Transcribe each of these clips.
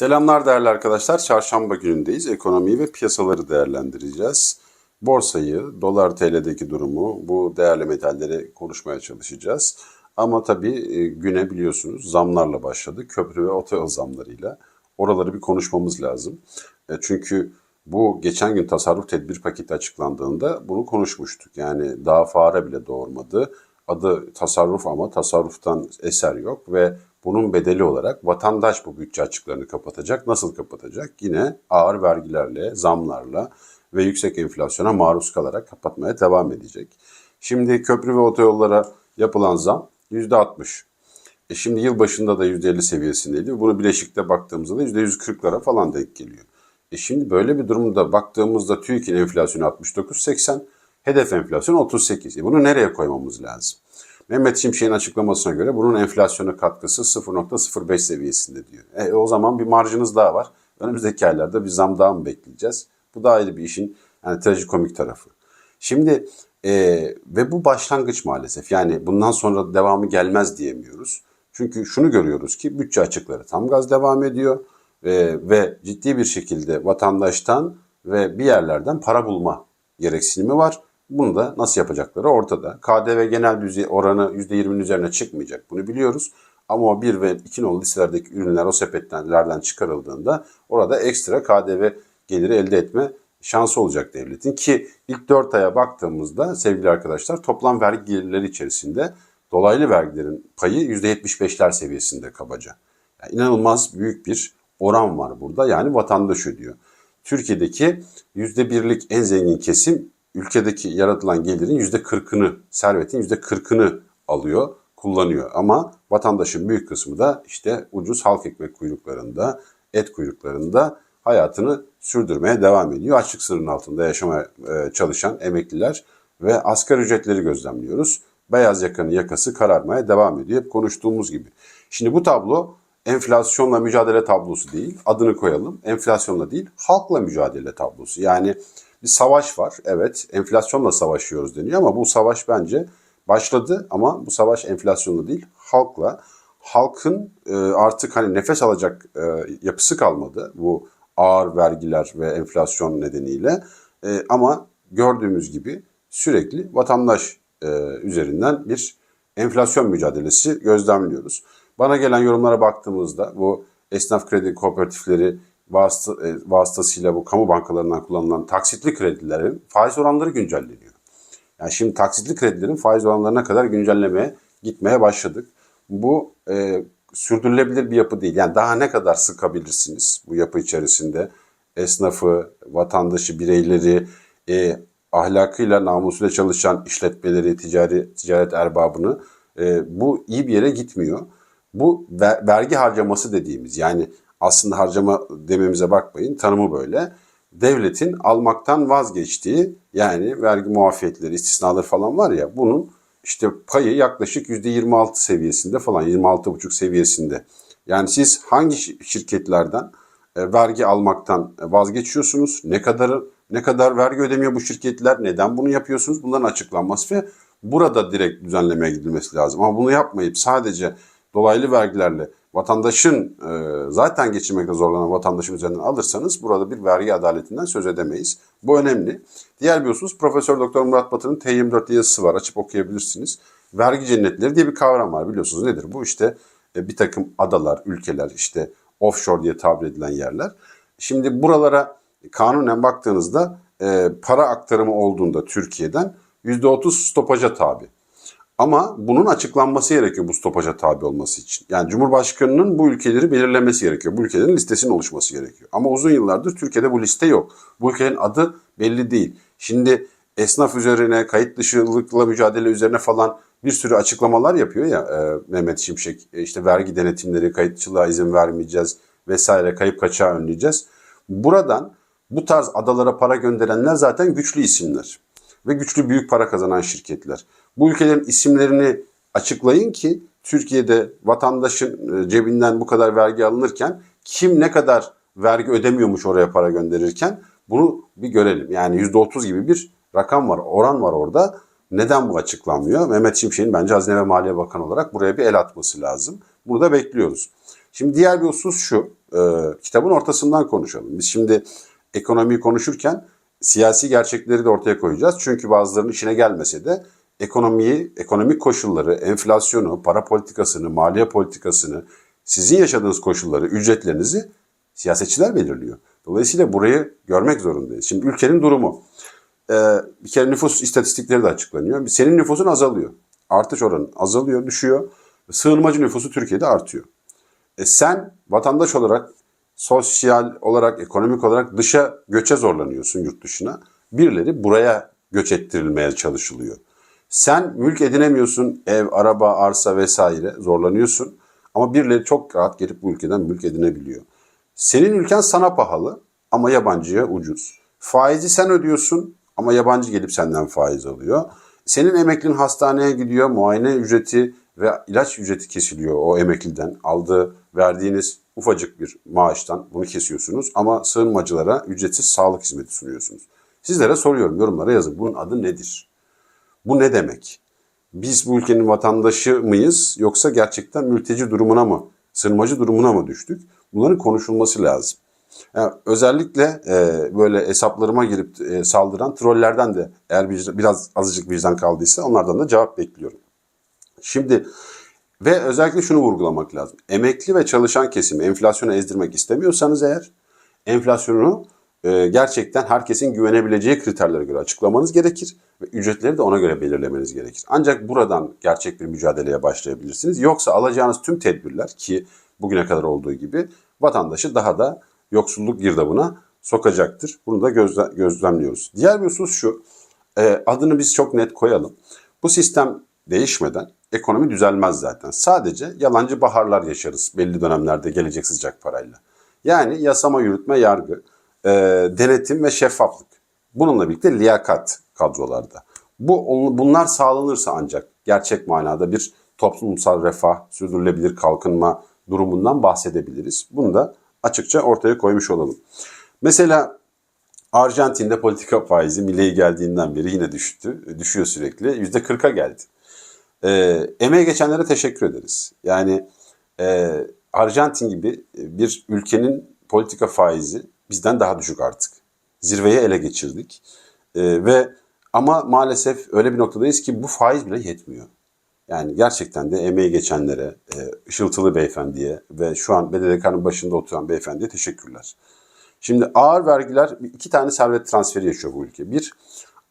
Selamlar değerli arkadaşlar. Çarşamba günündeyiz. Ekonomiyi ve piyasaları değerlendireceğiz. Borsayı, dolar TL'deki durumu, bu değerli metalleri konuşmaya çalışacağız. Ama tabii e, güne biliyorsunuz zamlarla başladı. Köprü ve otoyol zamlarıyla. Oraları bir konuşmamız lazım. E, Çünkü bu geçen gün tasarruf tedbir paketi açıklandığında bunu konuşmuştuk. Yani daha fare bile doğurmadı. Adı tasarruf ama tasarruftan eser yok ve bunun bedeli olarak vatandaş bu bütçe açıklarını kapatacak. Nasıl kapatacak? Yine ağır vergilerle, zamlarla ve yüksek enflasyona maruz kalarak kapatmaya devam edecek. Şimdi köprü ve otoyollara yapılan zam %60. E şimdi yıl başında da %50 seviyesindeydi. Bunu bileşikte baktığımızda da %140'lara falan denk geliyor. E şimdi böyle bir durumda baktığımızda TÜİK'in enflasyonu 69.80, hedef enflasyon 38. E bunu nereye koymamız lazım? Mehmet Şimşek'in açıklamasına göre bunun enflasyona katkısı 0.05 seviyesinde diyor. E, o zaman bir marjınız daha var. Önümüzdeki aylarda bir zam daha mı bekleyeceğiz? Bu da ayrı bir işin yani trajikomik tarafı. Şimdi e, ve bu başlangıç maalesef. Yani bundan sonra devamı gelmez diyemiyoruz. Çünkü şunu görüyoruz ki bütçe açıkları tam gaz devam ediyor e, ve ciddi bir şekilde vatandaştan ve bir yerlerden para bulma gereksinimi var. Bunu da nasıl yapacakları ortada. KDV genel düzey oranı %20'nin üzerine çıkmayacak. Bunu biliyoruz. Ama o 1 ve 2 nolu listelerdeki ürünler o sepetlerden çıkarıldığında orada ekstra KDV geliri elde etme şansı olacak devletin. Ki ilk 4 aya baktığımızda sevgili arkadaşlar toplam vergi gelirleri içerisinde dolaylı vergilerin payı %75'ler seviyesinde kabaca. Yani inanılmaz büyük bir oran var burada. Yani vatandaş ödüyor. Türkiye'deki %1'lik en zengin kesim ülkedeki yaratılan gelirin %40'ını, servetin %40'ını alıyor, kullanıyor. Ama vatandaşın büyük kısmı da işte ucuz halk ekmek kuyruklarında, et kuyruklarında hayatını sürdürmeye devam ediyor. Açlık sınırının altında yaşamaya e, çalışan emekliler ve asgari ücretleri gözlemliyoruz. Beyaz yakanın yakası kararmaya devam ediyor. Hep konuştuğumuz gibi. Şimdi bu tablo enflasyonla mücadele tablosu değil. Adını koyalım. Enflasyonla değil, halkla mücadele tablosu. Yani bir savaş var. Evet, enflasyonla savaşıyoruz deniyor ama bu savaş bence başladı ama bu savaş enflasyonla değil, halkla. Halkın e, artık hani nefes alacak e, yapısı kalmadı bu ağır vergiler ve enflasyon nedeniyle. E, ama gördüğümüz gibi sürekli vatandaş üzerinden bir enflasyon mücadelesi gözlemliyoruz. Bana gelen yorumlara baktığımızda bu esnaf kredi kooperatifleri vasıta, e, vasıtasıyla bu kamu bankalarından kullanılan taksitli kredilerin faiz oranları güncelleniyor. Yani şimdi taksitli kredilerin faiz oranlarına kadar güncellemeye gitmeye başladık. Bu e, sürdürülebilir bir yapı değil. Yani daha ne kadar sıkabilirsiniz bu yapı içerisinde esnafı, vatandaşı, bireyleri, e, ahlakıyla, namusuyla çalışan işletmeleri, ticari ticaret erbabını e, bu iyi bir yere gitmiyor. Bu ver, vergi harcaması dediğimiz yani aslında harcama dememize bakmayın tanımı böyle. Devletin almaktan vazgeçtiği yani vergi muafiyetleri, istisnaları falan var ya bunun işte payı yaklaşık %26 seviyesinde falan 26,5 seviyesinde. Yani siz hangi şirketlerden e, vergi almaktan vazgeçiyorsunuz? Ne kadar ne kadar vergi ödemiyor bu şirketler? Neden bunu yapıyorsunuz? Bunların açıklanması ve burada direkt düzenlemeye gidilmesi lazım. Ama bunu yapmayıp sadece dolaylı vergilerle vatandaşın e, zaten geçinmekte zorlanan vatandaşın üzerinden alırsanız burada bir vergi adaletinden söz edemeyiz. Bu önemli. Diğer bir husus Profesör Doktor Murat Batı'nın T24 yazısı var. Açıp okuyabilirsiniz. Vergi cennetleri diye bir kavram var biliyorsunuz nedir? Bu işte e, bir takım adalar, ülkeler işte offshore diye tabir edilen yerler. Şimdi buralara kanunen baktığınızda e, para aktarımı olduğunda Türkiye'den %30 stopaja tabi. Ama bunun açıklanması gerekiyor bu stopaja tabi olması için. Yani Cumhurbaşkanı'nın bu ülkeleri belirlemesi gerekiyor. Bu ülkelerin listesinin oluşması gerekiyor. Ama uzun yıllardır Türkiye'de bu liste yok. Bu ülkenin adı belli değil. Şimdi esnaf üzerine, kayıt dışılıkla mücadele üzerine falan bir sürü açıklamalar yapıyor ya e, Mehmet Şimşek. E, işte vergi denetimleri, kayıtçılığa izin vermeyeceğiz vesaire, kayıp kaçağı önleyeceğiz. Buradan bu tarz adalara para gönderenler zaten güçlü isimler ve güçlü büyük para kazanan şirketler. Bu ülkelerin isimlerini açıklayın ki Türkiye'de vatandaşın e, cebinden bu kadar vergi alınırken kim ne kadar vergi ödemiyormuş oraya para gönderirken bunu bir görelim. Yani %30 gibi bir rakam var, oran var orada. Neden bu açıklanmıyor? Mehmet Şimşek'in bence Hazine ve Maliye Bakanı olarak buraya bir el atması lazım. Bunu da bekliyoruz. Şimdi diğer bir husus şu, e, kitabın ortasından konuşalım. Biz şimdi ekonomiyi konuşurken siyasi gerçekleri de ortaya koyacağız. Çünkü bazılarının işine gelmese de ekonomiyi, ekonomik koşulları, enflasyonu, para politikasını, maliye politikasını, sizin yaşadığınız koşulları, ücretlerinizi siyasetçiler belirliyor. Dolayısıyla burayı görmek zorundayız. Şimdi ülkenin durumu. Ee, bir kere nüfus istatistikleri de açıklanıyor. Senin nüfusun azalıyor. Artış oranı azalıyor, düşüyor. Sığınmacı nüfusu Türkiye'de artıyor. E sen vatandaş olarak, sosyal olarak, ekonomik olarak dışa göçe zorlanıyorsun yurt dışına. Birileri buraya göç ettirilmeye çalışılıyor. Sen mülk edinemiyorsun, ev, araba, arsa vesaire zorlanıyorsun. Ama birileri çok rahat gelip bu ülkeden mülk edinebiliyor. Senin ülken sana pahalı ama yabancıya ucuz. Faizi sen ödüyorsun ama yabancı gelip senden faiz alıyor. Senin emeklin hastaneye gidiyor, muayene ücreti ve ilaç ücreti kesiliyor o emekliden. Aldığı, verdiğiniz ufacık bir maaştan bunu kesiyorsunuz ama sığınmacılara ücretsiz sağlık hizmeti sunuyorsunuz. Sizlere soruyorum, yorumlara yazın. Bunun adı nedir? Bu ne demek? Biz bu ülkenin vatandaşı mıyız yoksa gerçekten mülteci durumuna mı, sığınmacı durumuna mı düştük? Bunların konuşulması lazım. Yani özellikle e, böyle hesaplarıma girip e, saldıran trollerden de eğer bir, biraz azıcık vicdan kaldıysa onlardan da cevap bekliyorum. Şimdi ve özellikle şunu vurgulamak lazım. Emekli ve çalışan kesimi enflasyona ezdirmek istemiyorsanız eğer enflasyonu e, gerçekten herkesin güvenebileceği kriterlere göre açıklamanız gerekir ve ücretleri de ona göre belirlemeniz gerekir. Ancak buradan gerçek bir mücadeleye başlayabilirsiniz. Yoksa alacağınız tüm tedbirler ki bugüne kadar olduğu gibi vatandaşı daha da yoksulluk girdabına sokacaktır. Bunu da gözle, gözlemliyoruz. Diğer bir husus şu, e, adını biz çok net koyalım. Bu sistem değişmeden ekonomi düzelmez zaten. Sadece yalancı baharlar yaşarız belli dönemlerde gelecek sıcak parayla. Yani yasama, yürütme, yargı, e, denetim ve şeffaflık. Bununla birlikte liyakat kadrolarda. Bu bunlar sağlanırsa ancak gerçek manada bir toplumsal refah, sürdürülebilir kalkınma durumundan bahsedebiliriz. Bunu da açıkça ortaya koymuş olalım. Mesela Arjantin'de politika faizi Milley geldiğinden beri yine düştü. Düşüyor sürekli. %40'a geldi. E, emeğe geçenlere teşekkür ederiz. Yani e, Arjantin gibi bir ülkenin politika faizi bizden daha düşük artık. Zirveyi ele geçirdik. E, ve ama maalesef öyle bir noktadayız ki bu faiz bile yetmiyor. Yani gerçekten de emeği geçenlere, e, Işıltılı Beyefendiye ve şu an BDDK'nın başında oturan beyefendiye teşekkürler. Şimdi ağır vergiler, iki tane servet transferi yaşıyor bu ülke. Bir,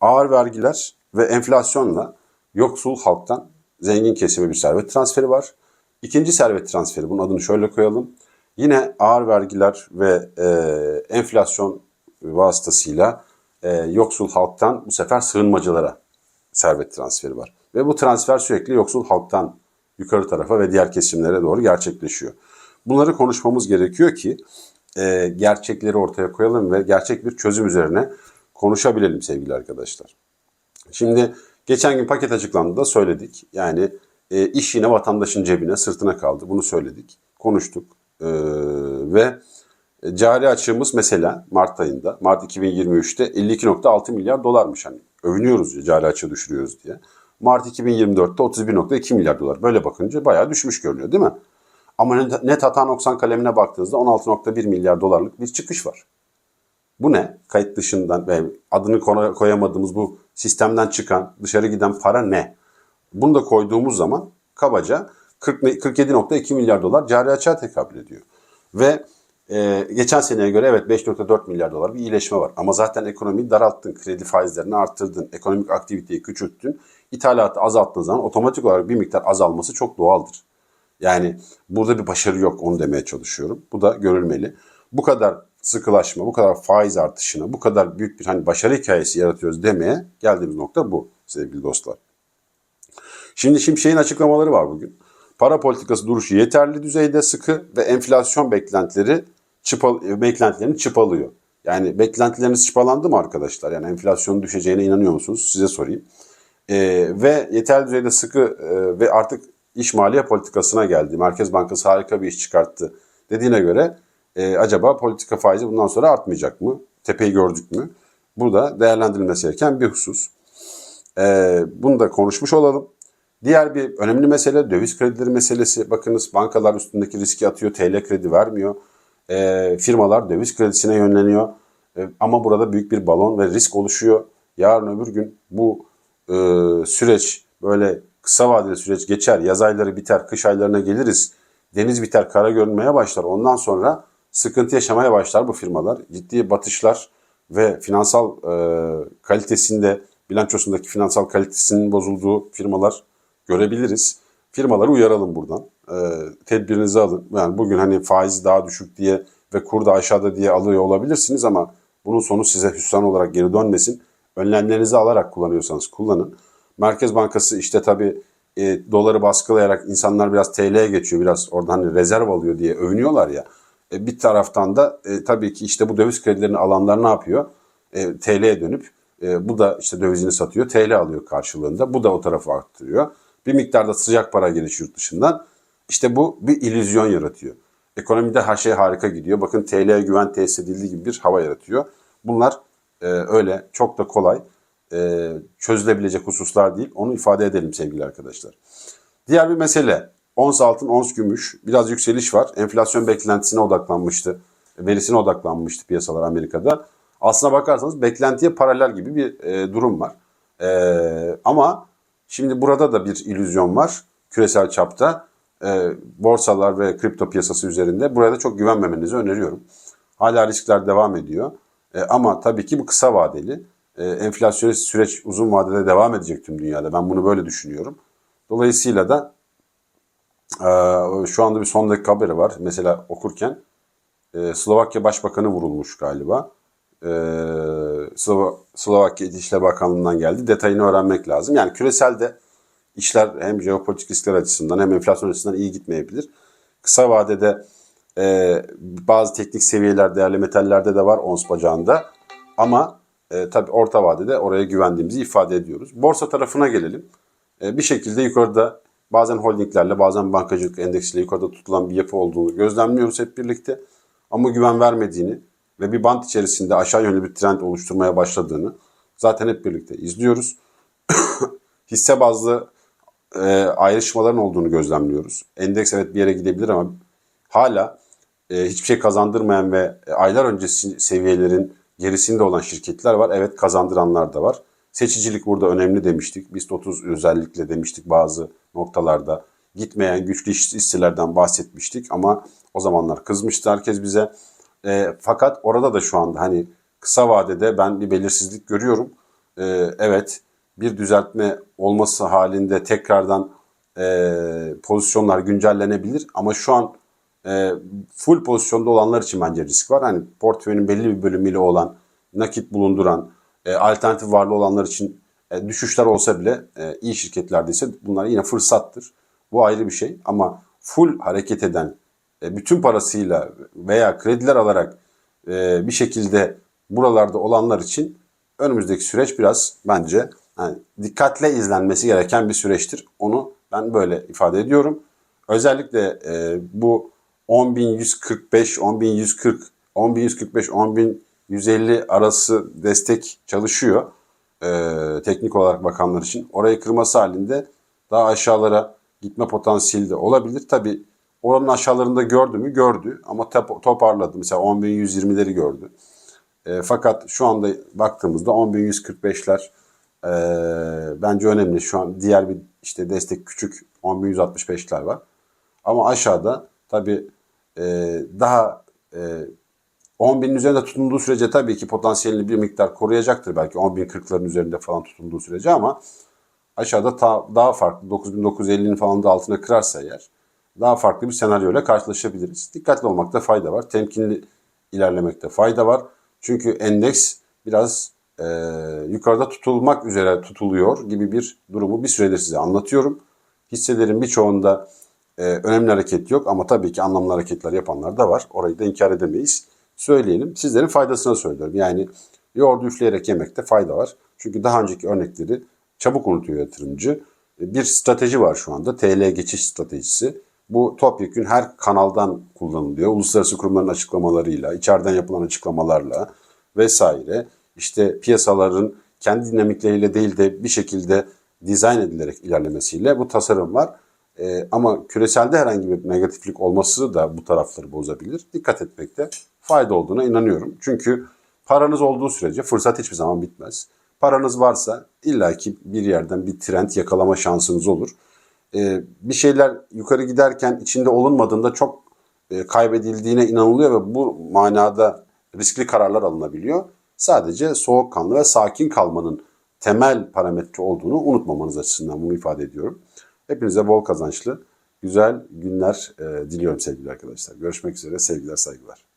ağır vergiler ve enflasyonla yoksul halktan zengin kesime bir servet transferi var. İkinci servet transferi, bunun adını şöyle koyalım. Yine ağır vergiler ve e, enflasyon vasıtasıyla e, yoksul halktan bu sefer sığınmacılara servet transferi var. Ve bu transfer sürekli yoksul halktan yukarı tarafa ve diğer kesimlere doğru gerçekleşiyor. Bunları konuşmamız gerekiyor ki e, gerçekleri ortaya koyalım ve gerçek bir çözüm üzerine konuşabilelim sevgili arkadaşlar. Şimdi geçen gün paket açıklandı da söyledik. Yani e, iş yine vatandaşın cebine, sırtına kaldı. Bunu söyledik, konuştuk. E, ve cari açığımız mesela Mart ayında, Mart 2023'te 52.6 milyar dolarmış. Hani övünüyoruz ya cari açığı düşürüyoruz diye. Mart 2024'te 31.2 milyar dolar. Böyle bakınca bayağı düşmüş görünüyor değil mi? Ama net hata noksan kalemine baktığınızda 16.1 milyar dolarlık bir çıkış var. Bu ne? Kayıt dışından ve adını koyamadığımız bu sistemden çıkan, dışarı giden para ne? Bunu da koyduğumuz zaman kabaca 47.2 milyar dolar cari açığa tekabül ediyor. Ve e, geçen seneye göre evet 5.4 milyar dolar bir iyileşme var. Ama zaten ekonomiyi daralttın, kredi faizlerini arttırdın, ekonomik aktiviteyi küçülttün. İthalatı azalttığın zaman otomatik olarak bir miktar azalması çok doğaldır. Yani burada bir başarı yok onu demeye çalışıyorum. Bu da görülmeli. Bu kadar sıkılaşma, bu kadar faiz artışına, bu kadar büyük bir hani başarı hikayesi yaratıyoruz demeye geldiğimiz nokta bu sevgili dostlar. Şimdi Şimşek'in açıklamaları var bugün. Para politikası duruşu yeterli düzeyde sıkı ve enflasyon beklentileri çıpal, beklentilerini çıpalıyor. Yani beklentileriniz çıpalandı mı arkadaşlar? Yani enflasyonun düşeceğine inanıyor musunuz? Size sorayım. Ee, ve yeterli düzeyde sıkı e, ve artık iş maliye politikasına geldi. Merkez Bankası harika bir iş çıkarttı dediğine göre e, acaba politika faizi bundan sonra artmayacak mı? Tepeyi gördük mü? Bu da değerlendirilmesi gereken bir husus. E, bunu da konuşmuş olalım. Diğer bir önemli mesele döviz kredileri meselesi. Bakınız bankalar üstündeki riski atıyor, TL kredi vermiyor. E, firmalar döviz kredisine yönleniyor. E, ama burada büyük bir balon ve risk oluşuyor. Yarın öbür gün bu e, süreç böyle kısa vadeli süreç geçer, yaz ayları biter, kış aylarına geliriz. Deniz biter, kara görünmeye başlar. Ondan sonra sıkıntı yaşamaya başlar bu firmalar. Ciddi batışlar ve finansal e, kalitesinde, bilançosundaki finansal kalitesinin bozulduğu firmalar görebiliriz. Firmaları uyaralım buradan. E, tedbirinizi alın. Yani bugün hani faiz daha düşük diye ve kur da aşağıda diye alıyor olabilirsiniz ama bunun sonu size hüsran olarak geri dönmesin. Önlemlerinizi alarak kullanıyorsanız kullanın. Merkez Bankası işte tabii e, doları baskılayarak insanlar biraz TL'ye geçiyor, biraz oradan hani rezerv alıyor diye övünüyorlar ya. E, bir taraftan da e, tabii ki işte bu döviz kredilerini alanlar ne yapıyor? E, TL'ye dönüp e, bu da işte dövizini satıyor, TL alıyor karşılığında. Bu da o tarafı arttırıyor. Bir miktarda sıcak para geliş yurt dışından. İşte bu bir illüzyon yaratıyor. Ekonomide her şey harika gidiyor. Bakın TL'ye güven tesis edildiği gibi bir hava yaratıyor. Bunlar e, öyle çok da kolay e, çözülebilecek hususlar değil. Onu ifade edelim sevgili arkadaşlar. Diğer bir mesele ons altın, ons gümüş. Biraz yükseliş var. Enflasyon beklentisine odaklanmıştı. Verisine odaklanmıştı piyasalar Amerika'da. Aslına bakarsanız beklentiye paralel gibi bir e, durum var. E, ama şimdi burada da bir illüzyon var küresel çapta. E, borsalar ve kripto piyasası üzerinde. Buraya da çok güvenmemenizi öneriyorum. Hala riskler devam ediyor. E, ama tabii ki bu kısa vadeli. E, enflasyonist süreç uzun vadede devam edecek tüm dünyada. Ben bunu böyle düşünüyorum. Dolayısıyla da e, şu anda bir son dakika haberi var. Mesela okurken e, Slovakya Başbakanı vurulmuş galiba. E, Slova, Slovakya İçişleri Bakanlığı'ndan geldi. Detayını öğrenmek lazım. Yani küreselde işler hem jeopolitik riskler açısından hem enflasyon açısından iyi gitmeyebilir. Kısa vadede e, bazı teknik seviyeler değerli metallerde de var ons bacağında. Ama e, tabii orta vadede oraya güvendiğimizi ifade ediyoruz. Borsa tarafına gelelim. E, bir şekilde yukarıda bazen holdinglerle bazen bankacılık endeksiyle yukarıda tutulan bir yapı olduğunu gözlemliyoruz hep birlikte. Ama güven vermediğini ve bir bant içerisinde aşağı yönlü bir trend oluşturmaya başladığını zaten hep birlikte izliyoruz. Hisse bazlı e, ayrışmaların olduğunu gözlemliyoruz. Endeks evet bir yere gidebilir ama hala e, hiçbir şey kazandırmayan ve e, aylar öncesi seviyelerin gerisinde olan şirketler var. Evet kazandıranlar da var. Seçicilik burada önemli demiştik. BIST 30 özellikle demiştik bazı noktalarda. Gitmeyen güçlü hisselerden bahsetmiştik ama o zamanlar kızmıştı herkes bize. E, fakat orada da şu anda hani kısa vadede ben bir belirsizlik görüyorum. E, evet bir düzeltme olması halinde tekrardan e, pozisyonlar güncellenebilir ama şu an e, full pozisyonda olanlar için bence risk var. Hani portföyün belli bir bölümüyle olan, nakit bulunduran, e, alternatif varlığı olanlar için e, düşüşler olsa bile e, iyi şirketlerdeyse bunlar yine fırsattır. Bu ayrı bir şey ama full hareket eden, bütün parasıyla veya krediler alarak e, bir şekilde buralarda olanlar için önümüzdeki süreç biraz bence yani dikkatle izlenmesi gereken bir süreçtir. Onu ben böyle ifade ediyorum. Özellikle e, bu 10.145, 10.140, 10.145, 10.150 arası destek çalışıyor. E, teknik olarak bakanlar için. Orayı kırması halinde daha aşağılara gitme potansiyeli de olabilir. Tabi oranın aşağılarında gördü mü? Gördü ama toparladı. Mesela 10.120'leri gördü. E, fakat şu anda baktığımızda 10.145'ler e, bence önemli. Şu an diğer bir işte destek küçük 10.165'ler var. Ama aşağıda tabi e, daha e, 10 binin üzerinde tutunduğu sürece tabii ki potansiyelini bir miktar koruyacaktır. Belki 10 bin 40'ların üzerinde falan tutunduğu sürece ama aşağıda ta, daha farklı 9950'nin falan da altına kırarsa eğer daha farklı bir senaryoyla karşılaşabiliriz. Dikkatli olmakta fayda var. Temkinli ilerlemekte fayda var. Çünkü endeks biraz e, yukarıda tutulmak üzere tutuluyor gibi bir durumu bir süredir size anlatıyorum. Hisselerin birçoğunda e, önemli hareket yok ama tabii ki anlamlı hareketler yapanlar da var. Orayı da inkar edemeyiz. Söyleyelim. Sizlerin faydasına söylüyorum. Yani yoğurdu üfleyerek yemekte fayda var. Çünkü daha önceki örnekleri çabuk unutuyor yatırımcı. E, bir strateji var şu anda. TL geçiş stratejisi. Bu topyekün her kanaldan kullanılıyor. Uluslararası kurumların açıklamalarıyla, içeriden yapılan açıklamalarla vesaire. İşte piyasaların kendi dinamikleriyle değil de bir şekilde dizayn edilerek ilerlemesiyle bu tasarım var. Ee, ama küreselde herhangi bir negatiflik olması da bu tarafları bozabilir. Dikkat etmekte fayda olduğuna inanıyorum. Çünkü paranız olduğu sürece fırsat hiçbir zaman bitmez. Paranız varsa illaki bir yerden bir trend yakalama şansınız olur. Ee, bir şeyler yukarı giderken içinde olunmadığında çok e, kaybedildiğine inanılıyor ve bu manada riskli kararlar alınabiliyor. Sadece soğukkanlı ve sakin kalmanın temel parametre olduğunu unutmamanız açısından bunu ifade ediyorum. Hepinize bol kazançlı, güzel günler e, diliyorum sevgili arkadaşlar. Görüşmek üzere, sevgiler, saygılar.